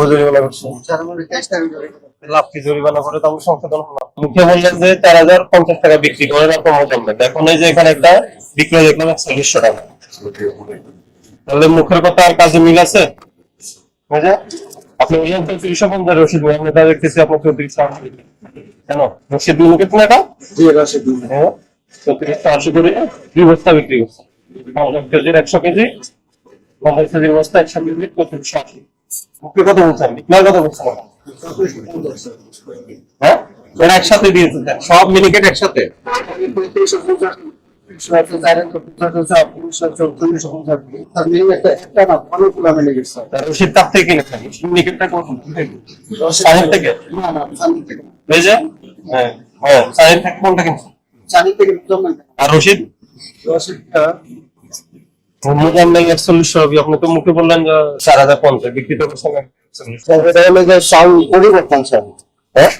কবে জরিমানা করছে স্যার আমাদের তেইশ তারিখ ধরে লাভ কি জরিমানা করে তাহলে সংশোধন হলো। মুখে বললেন যে চার হাজার পঞ্চাশ টাকা বিক্রি করে না কম জমবে এখন এই যে এখানে একটা বিক্রয় দেখলাম একচল্লিশশো টাকা। তাহলে মুখের কথা আর কাজে মিল আছে? পঞ্চাশ আমি তা দেখতেছি আপনার এটা জি রসিদ হ্যাঁ আশি করে দুই বস্তা বিক্রি করছে। কেজির একশো কেজি পঞ্চাশ কেজির বস্তা একশো কেজি চৌত্রিশশো আশি। মুখে কত বলছেন বিক্রয় কত বলছেন। এখন? হ্যাঁ? এরা একসাথে দিয়েছে। সব মিনিকেট একসাথে। হ্যাঁ। আর রশিদ? হবে আপনি তো মুখে বললেন যে চার হাজার পঞ্চাশ বিক্রি তো পরিবর্তন স্যার হ্যাঁ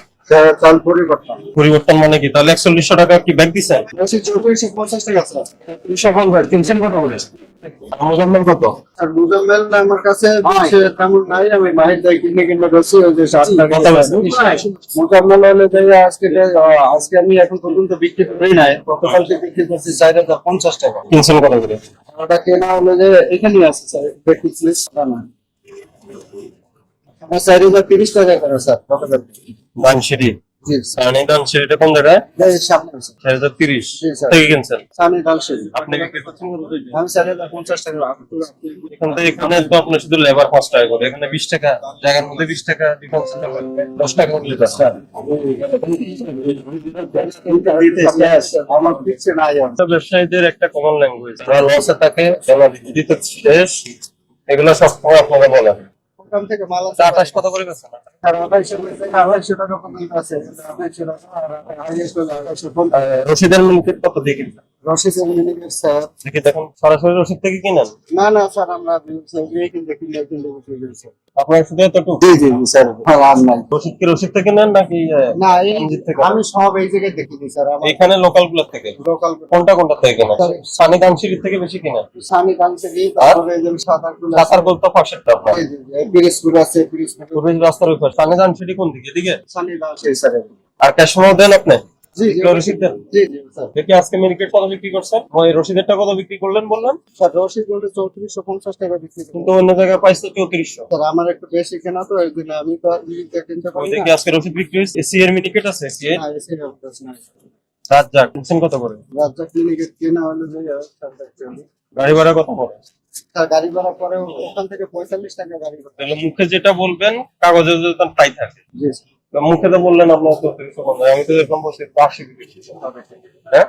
পরিবর্তন পরিবর্তন মানে কি? তাহলে একচল্লিশশো টাকা কি ব্যাগ দিছে? পঞ্চাশ টাকা স্যার তিনশো কত? বলে মোজাম্মেল কত আর মুজাম্মেল আমার কাছে সে তেমন নাই আমি বাহির থেকে কিনে কিনে করছি ওই যে টাকা হলে আজকে আজকে আমি এখন পর্যন্ত বিক্রি করি নাই গতকালকে বিক্রি করছি চার হাজার পঞ্চাশ টাকা। তিনশো কত করে? ওটা কেনা হলো যে এখানেই আছে, স্যার দেখি না আমার চার হাজার টাকা করে, স্যার গতকালকে দানসিঁড়ি কোন জায়গায়? তিরিশ। থেকে কিনছেন? আপনি এখান থেকে এখানে তো আপনার শুধু লেবার পাঁচ টাকা করে। এখানে বিশ টাকা জায়গার মধ্যে বিশ টাকা দশ টাকা ব্যবসায়ীদের একটা কমন ল্যাঙ্গুয়েজ লসে থাকে দিতে শেষ এগুলো সব সময় আপনারা বলেন। ওখান থেকে মাল আছে আঠাশ কত করে বেচা? আড়াইশো টাকা পর্যন্ত আছে। রশিদের মিনিট কত দিয়ে কিনছেন? রশিদ মিনিটের স্যার। দেখি দেখুন সরাসরি রশিদ থেকে কিনেন? না না স্যার আমরা দিয়ে কিনতে কিনতে কিনতে বসে গেছি। আপনার শুধু এতটুকু জি জি স্যার। আর নাই। রশিদ কি রশিদ থেকে নেন নাকি না এই থেকে? আমি সব এই জায়গায় দেখিনি স্যার এখানে লোকালগুলো থেকে? লোকাল কোনটা কোনটা থেকে কেনেন? সানি দানসিঁড়ি থেকে বেশি স্বামী গাংসে গিয়ে তারপরে যে পিরিসপুর আছে পিরিসপুর। রাস্তার উপর সানি দানসিঁড়ি কোন দিকে? এদিকে? স্যার আর ক্যাশ দেন আপনি? জি জি জি দেখি আজকে মিনিকেট কত বিক্রি করছেন? ওই রশিদেরটা কত বিক্রি করলেন বললেন? স্যার রশিদ বলতে চৌত্রিশশো পঞ্চাশ টাকা বিক্রি করি। কিন্তু অন্য জায়গায় পাইছে চৌত্রিশশো। স্যার আমার একটু বেশি কেনা তো আমি তো আর কিনতে পারি দেখি আজকে রশিদ বিক্রি হয়েছে। এসি এর মিনিকেট আছে? এসি এর কিনছেন কত করে? রাজ্জাক কেনা হলে। গাড়ি ভাড়া কত পড়ে স্যার গাড়ি ভাড়া পরে ওখান থেকে পঁয়তাল্লিশ টাকা গাড়ি ভাড়া। তাহলে মুখে যেটা বলবেন কাগজে তাই থাকে। জি মুখে তো বললেন আপনার চৌত্রিশশো আমি তো এরকম বলছি হ্যাঁ?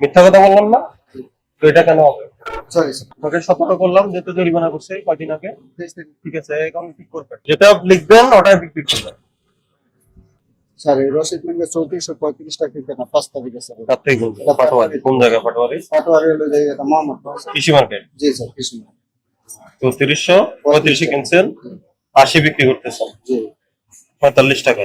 মিথ্যা কথা বললাম না? তো এটা কেন হবে? সরি স্যার তোকে সতর্ক করলাম যেহেতু জরিমানা করছে কয়দিন আগে ঠিক আছে এখন ঠিক করবেন। যেটা লিখবেন বিক্রি করবেন। স্যার এই চৌত্রিশশো পঁয়ত্রিশ টাকা পাঁচ তারিখে স্যার পাটোয়ারি। কোন জায়গায় পাটোয়ারি? পাটোয়ারি হলো যে এটা মোহাম্মদ কৃষি মার্কেট? জি স্যার কৃষ্ণ চৌত্রিশশো পঁয়ত্রিশে কিনছেন আশি বিক্রি করতেছেন। জি। পঁয়তাল্লিশ টাকা।